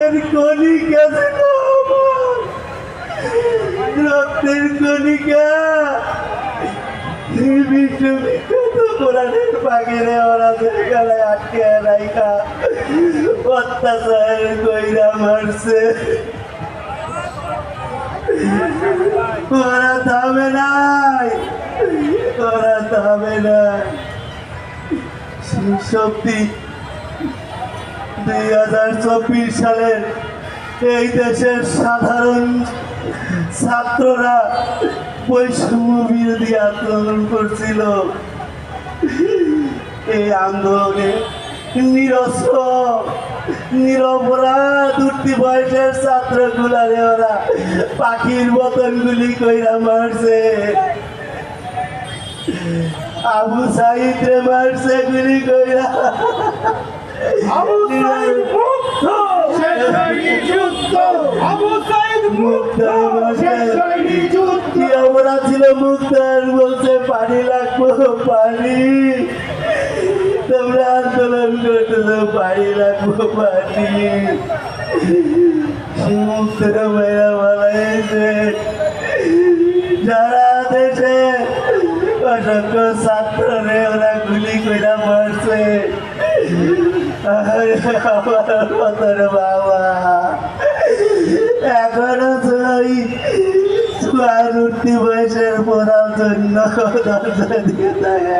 কণিকা রক্তের কণিকা। বিশ্ববিখ্যাত কোরআনের ওরা গলায় আটকে রাইখা। অত্যাচার কইরা মারছে। ওরা থামে নাই ওরা থামে নাই। শক্তি দুই হাজার চব্বিশ সালের এই দেশের সাধারণ ছাত্ররা বৈষম্য বিরোধী আন্দোলন করছিল। এই আন্দোলনে নিরস্ত্র, নিরপরাধ, উঠতি বয়সের ছাত্রগুলারে ওরা পাখির মতন গুলি কইরা মারছে। আবু সাইদ মারছে গুলি কইরা। আমরা ছিল মুক্তার বলছে পানি লাগবো পানি তোমরা আন্দোলন করতেছ পানি লাগবো পানি মুক্তর মেয়েরা বলাইছে সারা দেশে অসংখ্য ছাত্ররে ওরা গুলি করে মারছে। আমার বাবা এখনও তুই চুয়ার উঠতি বয়সের পড়ার জন্য দরজা দিয়ে থাকে